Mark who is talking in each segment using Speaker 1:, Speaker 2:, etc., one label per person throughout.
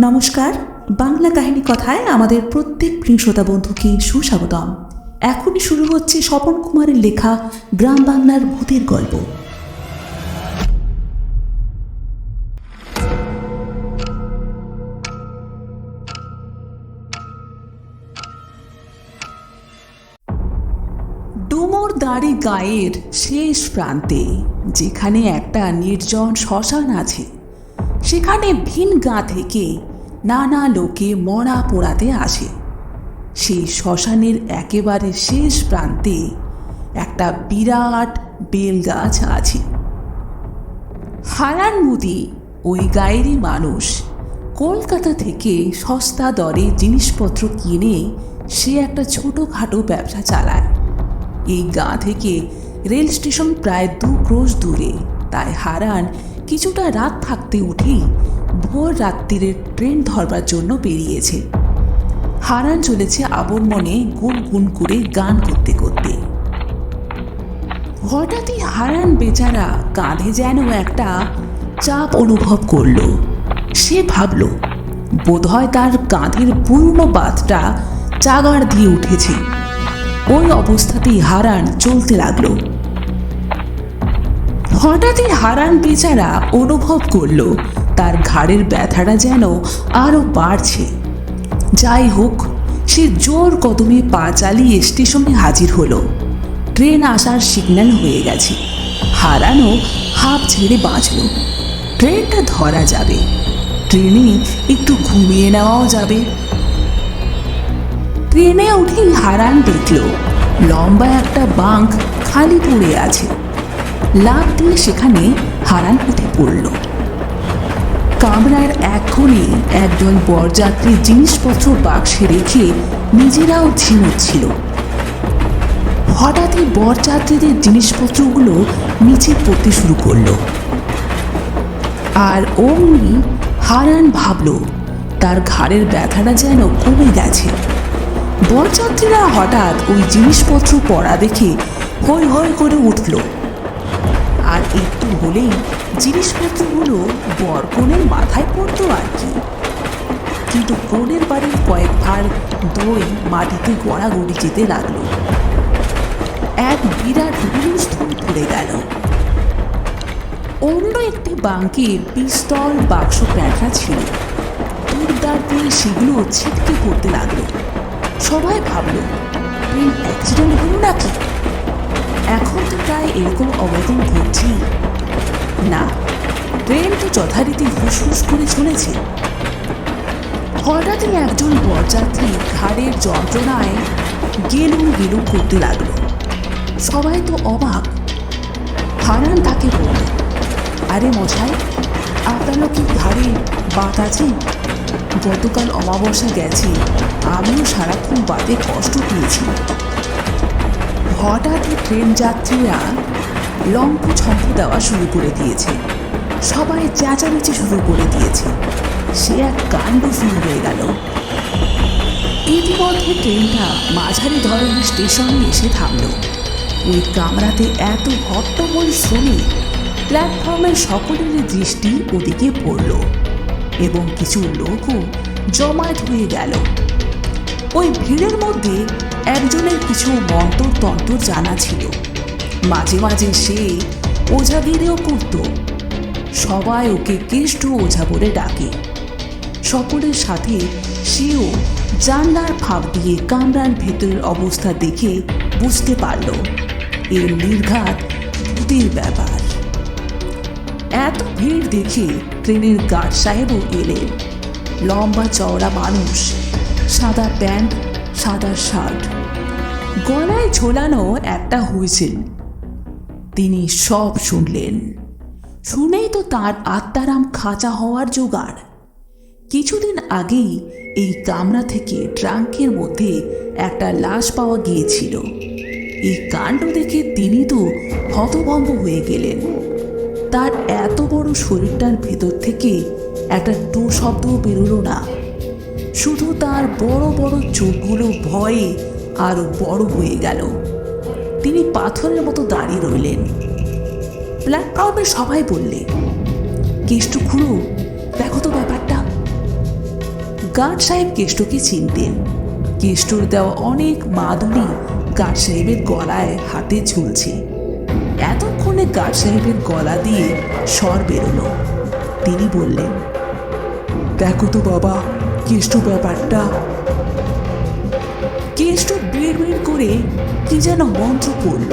Speaker 1: নমস্কার। বাংলা কাহিনী কথায় আমাদের প্রত্যেক প্রিয় শ্রোতা বন্ধুকে সুস্বাগতম। এখনই শুরু হচ্ছে স্বপন কুমারের লেখা গ্রাম বাংলার ভূতের গল্প। ডুমুর দাড়ি গায়ের শেষ প্রান্তে, যেখানে একটা নির্জন শ্মশান আছে সেখানে ভিন গা থেকে নানা লোকে মরা পোড়াতে আসে। সেই শ্মশানের একেবারে শেষ প্রান্তে একটা বিরাট বেল গাছ আছে। হারান মুদি ওই গায়েরই মানুষ, কলকাতা থেকে সস্তা দরে জিনিসপত্র কিনে সে একটা ছোটোখাটো ব্যবসা চালায়। এই গাঁ থেকে রেল স্টেশন প্রায় দু ক্রোশ দূরে, তাই হারান কিছুটা রাত থাকতে উঠেই ভোর রাত্রিরের ট্রেন ধরবার জন্য বেরিয়েছে। হারান চলেছে আপন মনে গুন গুন করে গান করতে করতে। হঠাৎই হারান বেচারা কাঁধে যেন একটা চাপ অনুভব করল। সে ভাবল, বোধহয় তার কাঁধের পূর্ণ বাতটা চাগাড় দিয়ে উঠেছে। ওই অবস্থাতেই হারান চলতে লাগল। হঠাৎই হারান বেচারা অনুভব করল, তার ঘাড়ের ব্যথাটা যেন আরও বাড়ছে। যাই হোক, সে জোর কদমে পা চালিয়ে স্টেশনে হাজির হলো। ট্রেন আসার সিগন্যাল হয়ে গেছে। হারানো হাফ ছেড়ে বাঁচল। ট্রেনটা ধরা যাবে। ট্রেনে একটু ঘুমিয়ে নেওয়াও যাবে। ট্রেনে উঠেই হারান দেখল, লম্বা একটা বাঁক খালি পড়ে আছে। লাভ দিয়ে সেখানে হারান উঠে পড়ল। কামরার এক একদল বরযাত্রী জিনিসপত্র বাক্সে রেখে নিজেরাও ঝিমুচ্ছিল হঠাৎই বরযাত্রীদের জিনিসপত্রগুলো নিচে পড়তে শুরু করল। আর অমনি হারান ভাবল, তার ঘাড়ের ব্যথাটা যেন কমে গেছে। বরযাত্রীরা হঠাৎ ওই জিনিসপত্র পড়া দেখে হৈ হৈ করে উঠল। আর একটু হলেই জিনিসপত্রগুলো বর কনের মাথায় পড়তো আর কি। কিন্তু কনের বাড়ির কয়েক ভার দই মাটিতে গড়াগড়ি যেতে লাগল। এক বিরাট হুলস্থুল পড়ে গেল। অন্য একটি বাঙ্কে পিস্তল, বাক্স, প্যাঁটরা ছিল। দুর্দার দিয়ে সেগুলো ছিটকে পড়তে লাগল। সবাই ভাবল ট্রেন অ্যাক্সিডেন্ট হলো নাকি? এখন তো প্রায় এরকম অঘটন ঘটছি না ট্রেন তো যথারীতি ফুসফুস করে চলেছে। হঠাৎই একজন বরযাত্রী ঘাড়ের যন্ত্রণায় গেলুম গেলুম করতে লাগল। সবাই তো অবাক। হারান তাকে বলল, আরে মশাই আপনারও কি ঘাড়ে বাত আছে? গতকাল অমাবস্যা গেছে, আমিও সারাক্ষণ বাতে কষ্ট পেয়েছি। হঠাৎই ট্রেন যাত্রীরা লম্ফ ছম্প দেওয়া শুরু করে দিয়েছে। সবাই চেঁচামেচি শুরু করে দিয়েছে। সে এক কাণ্ড শুরু হয়ে গেল। ইতিমধ্যে ট্রেনটা মাঝারি ধরনের স্টেশনে এসে থামল। ওই কামরাতে এত হট্টগোল শুনে প্ল্যাটফর্মের সকলের দৃষ্টি ওদিকে পড়ল এবং কিছু লোকও জমায়েত হয়ে গেল। ওই ভিড়ের মধ্যে একজনের কিছু মন্তর তন্ত্র জানা ছিল। মাঝে মাঝে সে ওঝা ওঝাগিরিও করত সবাই ওকে কেষ্ট ওঝা বলে ডাকে। সকলের সাথে সেও জানলার ফাঁক দিয়ে কামরার ভেতরের অবস্থা দেখে বুঝতে পারল, এর নির্ঘাত ভূতের ব্যাপার। এত ভিড় দেখে ট্রেনের গার্ড সাহেবও এলেন। লম্বা চওড়া মানুষ, সাদা প্যান্ট, সাদা শার্ট। গলায় ঝোলানো একটা হুইসেল। তিনি সব শুনলেন। শুনেই তো তার আত্মারাম খাঁচা হওয়ার জোগাড়। কিছুদিন আগেই এই কামরা থেকে ট্রাঙ্কের মধ্যে একটা লাশ পাওয়া গিয়েছিল। এই কাণ্ড দেখে তিনি তো হতভম্ব হয়ে গেলেন। তার এত বড় শরীরটার ভেতর থেকে একটা টু শব্দও বেরোলো না। শুধু তার বড় বড় চোখগুলো ভয়ে আরও বড় হয়ে গেল। তিনি পাথরের মতো দাঁড়িয়ে রইলেন। প্ল্যাটফর্মে সবাই বললে, কেষ্ট খুঁড়ো, দেখো তো ব্যাপারটা। গার্ড সাহেব কেষ্টকে চিনতেন। কেষ্টর দেওয়া অনেক মাদুলি গার্ড সাহেবের গলায় হাতে ঝুলছে। এতক্ষণে গার্ড সাহেবের গলা দিয়ে স্বর বেরোলো। তিনি বললেন, দেখো তো বাবা, কেষ্ট ব্যাপারটা। কেষ্ট বের বের করে কি যেন মন্ত্র পড়ল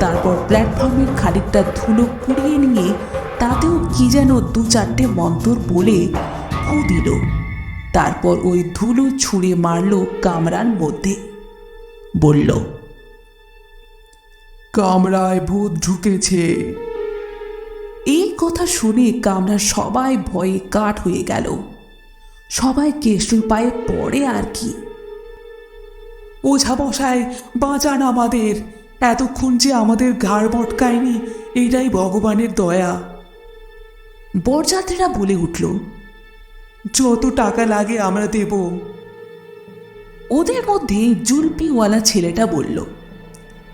Speaker 1: তারপর প্ল্যাটফর্মের খানিকটা ধুলো কুড়িয়ে নিয়ে তাতেও কি যেন দু চারটে মন্ত্র বলে ফু দিল। তারপর ওই ধুলো ছুঁড়ে মারল কামরার মধ্যে। বলল
Speaker 2: কামরায় ভূত ঢুকেছে।
Speaker 1: এই কথা শুনে কামরার সবাই ভয়ে কাঠ হয়ে গেল। সবাই কেষ্টর পায়ে পড়ে আর কি।
Speaker 2: ওঝা বসায় বাঁচান আমাদের। এতক্ষণ যে আমাদের ঘাড় মটকায়নি এটাই ভগবানের দয়া।
Speaker 1: বরযাত্রীরা বলে উঠল,
Speaker 2: যত টাকা লাগে আমরা দেব।
Speaker 1: ওদের মধ্যে জুলপিওয়ালা ছেলেটা বলল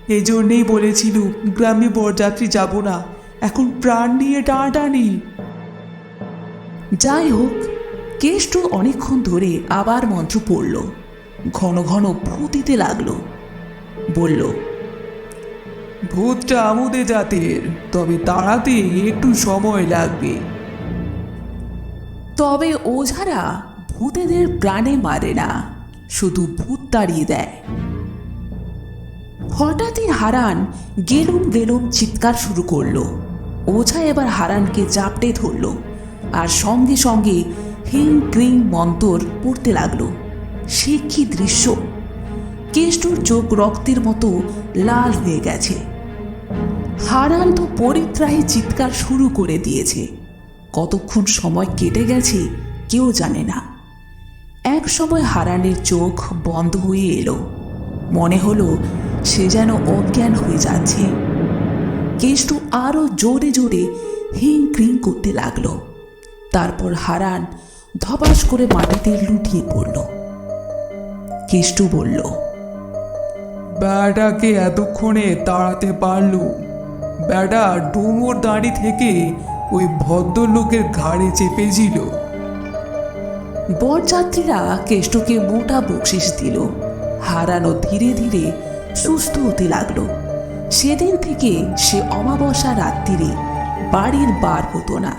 Speaker 2: এই জন্যেই বলেছিল গ্রামে বরযাত্রী যাব না। এখন প্রাণ নিয়ে টানাটানি।
Speaker 1: যাই হোক, কেষ্ট অনেকক্ষণ ধরে আবার মন্ত্র পড়ল। ঘন ঘন ফু দিতে লাগল। বলল,
Speaker 2: ভূতটা আমাদের জাতের, তবে তাড়াতে একটু সময় লাগবে।
Speaker 1: তবে ওঝারা ভূতেদের প্রাণে মারে না, শুধু ভূত তাড়িয়ে দেয়। হঠাৎই হারান গেলুম গেলুম চিৎকার শুরু করল। ওঝা এবার হারানকে চাপটে ধরল আর সঙ্গে সঙ্গে হিং ক্রিং মন্তর পড়তে লাগল। সে কি দৃশ্য? কেষ্টুর চোখ রক্তের মতো লাল হয়ে গেছে। হারান তো পরিত্রাহী চিৎকার শুরু করে দিয়েছে। কতক্ষণ সময় কেটে গেছে কেউ জানে না। এক সময় হারানের চোখ বন্ধ হয়ে এলো। মনে হলো সে যেন অজ্ঞান হয়ে যাচ্ছে। কেষ্টু আরও জোরে জোরে হিং ক্রিং করতে লাগল। তারপর হারান ধপাস করে মাটিতে লুটিয়ে পড়ল। কেষ্টু বলল
Speaker 2: ব্যাটাকে এতক্ষণে তাড়াতে পারলু ব্যাটা ডুমোর দাঁড়ি থেকে ওই ভদ্রলোকের ঘাড়ে চেপেছিল।
Speaker 1: বরযাত্রীরা কেষ্টকে মোটা বকশিস দিল। হারানো ধীরে ধীরে সুস্থ হতে লাগল। সেদিন থেকে সে অমাবস্যা রাত্রিরে বাড়ির বার হতো না।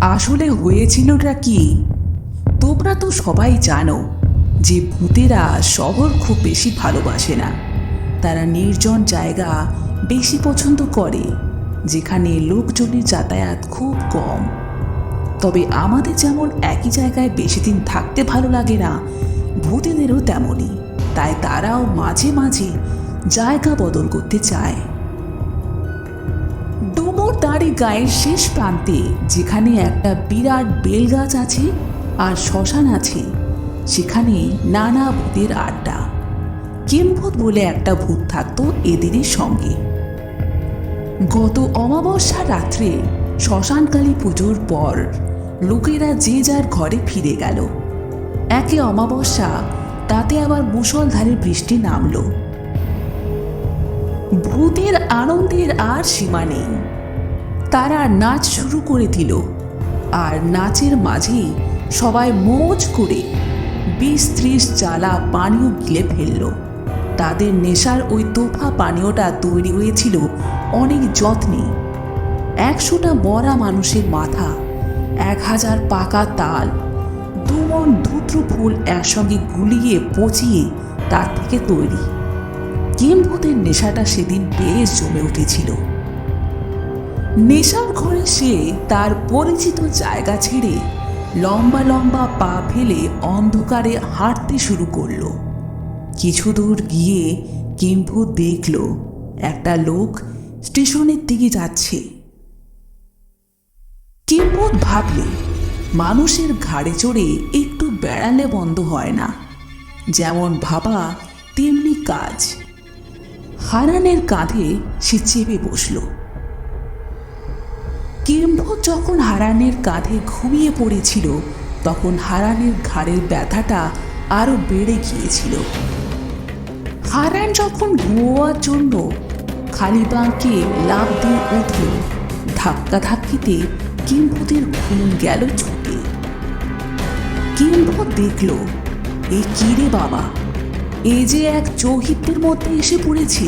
Speaker 1: আসলে হয়েছিলটা কি? তোমরা তো সবাই জানো যে ভূতেরা শহর খুব বেশি ভালোবাসে না। তারা নির্জন জায়গা বেশি পছন্দ করে, যেখানে লোকজনের যাতায়াত খুব কম। তবে আমাদের যেমন একই জায়গায় বেশি দিন থাকতে ভালো লাগে না, ভূতেদেরও তেমনই। তাই তারাও মাঝে মাঝে জায়গা বদল করতে চায়। ডুমুর দাঁড়ি গায়ের শেষ প্রান্তে যেখানে একটা বিরাট বেলগাছ আছে আর শ্মশান আছে। সেখানে নানা ভূতের আড্ডা। কিমভূত বলে একটা ভূত থাকতো এদেরই সঙ্গে। গত অমাবস্যা রাত্রে শ্মশানকালী পুজোর পর লোকেরা যে যার ঘরে ফিরে গেল। একে অমাবস্যা, তাতে আবার মুষলধারে বৃষ্টি নামলো। ভূতের আনন্দের আর সীমা নেই। তারা নাচ শুরু করে দিল। আর নাচের মাঝেই সবাই মোজ করে বিশ ত্রিশ জ্বালা পানীয় গিলে ফেলল। তাদের নেশার ওই তোফা পানীয়টা তৈরি হয়েছিল অনেক যত্নে। একশোটা বড়া মানুষের মাথা, এক হাজার পাকা তাল দুমন ধুত্র ফুল একসঙ্গে গুলিয়ে পচিয়ে তার থেকে তৈরি। কিম্ভূতের নেশাটা সেদিন বেশ জমে উঠেছিল। নেশার ঘরে সে তার পরিচিত জায়গা ছেড়ে লম্বা লম্বা পা ফেলে অন্ধকারে হাঁটতে শুরু করল। কিছু দূর গিয়ে কিম্ভূত দেখল, একটা লোক স্টেশনের দিকে যাচ্ছে। কিম্ভূত ভাবলে, মানুষের ঘাড়ে চড়ে একটু বেড়ালে বন্ধ হয় না। যেমন ভাবা, তেমনি কাজ। হারানের কাঁধে সে চেপে বসল। কিম্ভূত যখন হারানের কাঁধে ঘুমিয়ে পড়েছিল, তখন হারানের ঘাড়ের ব্যথাটা আরও বেড়ে গিয়েছিল। হারান যখন ঘুমোয়ার জন্য খালিবাঁকে লাভ দিয়ে উঠল ধাক্কা ধাক্কিতে কিম্ভূতের ঘুম গেল ছুটে। কিম্ভূত দেখল, এ কিরে বাবা? এ যে এক চৌহিত্যের মধ্যে এসে পড়েছে।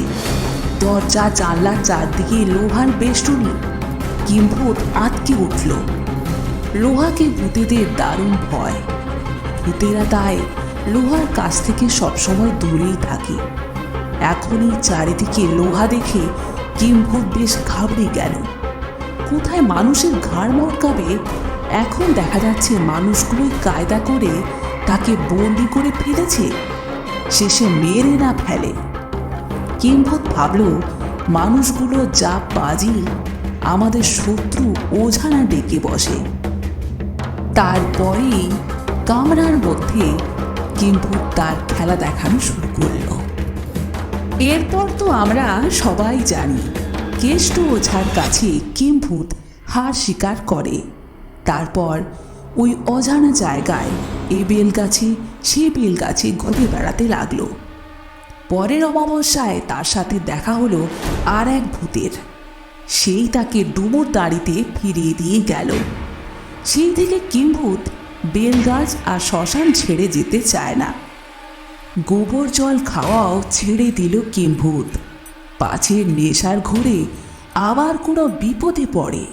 Speaker 1: দরজা, জানলার চারদিকে লোহার বেষ্টনী। কিম্ভূত আটকে উঠল। লোহাকে ভূতেদের দারুণ ভয়। ভূতেরা তাই লোহার কাছ থেকে সবসময় দূরেই থাকে। এখন এই চারিদিকে লোহা দেখে কিম্ভূত বেশ ঘাবড়ে গেল। কোথায় মানুষের ঘাড় মরকাবে এখন দেখা যাচ্ছে মানুষগুলোই কায়দা করে তাকে বন্দি করে ফেলেছে। শেষে মেরে না ফেলে। কিম্ভূত ভাবল, মানুষগুলো যা বাজি আমাদের শত্রু ওঝানা ডেকে বসে। তারপরেই কামরার মধ্যে কিম্ভূত তার খেলা দেখানো শুরু করল। এরপর তো আমরা সবাই জানি, কেষ্ট ওঝার কাছে কিম্ভূত হার স্বীকার করে। তারপর ওই অজানা জায়গায় এ বেল গাছে সে বেল গাছে ঘুরে বেড়াতে লাগল। পরের অমাবস্যায় তার সাথে দেখা হলো আর এক ভূতের। সেই তাকে ডুমুর দাড়িতে ফিরিয়ে দিয়ে গেল। সেই থেকে কিম্ভূত, বেলগাছ আর শ্মশান ছেড়ে যেতে চায় না। গোবর জল খাওয়াও ছেড়ে দিল কিম্ভূত। পাছের নেশার ঘোরে আবার কোনো বিপদে পড়ে।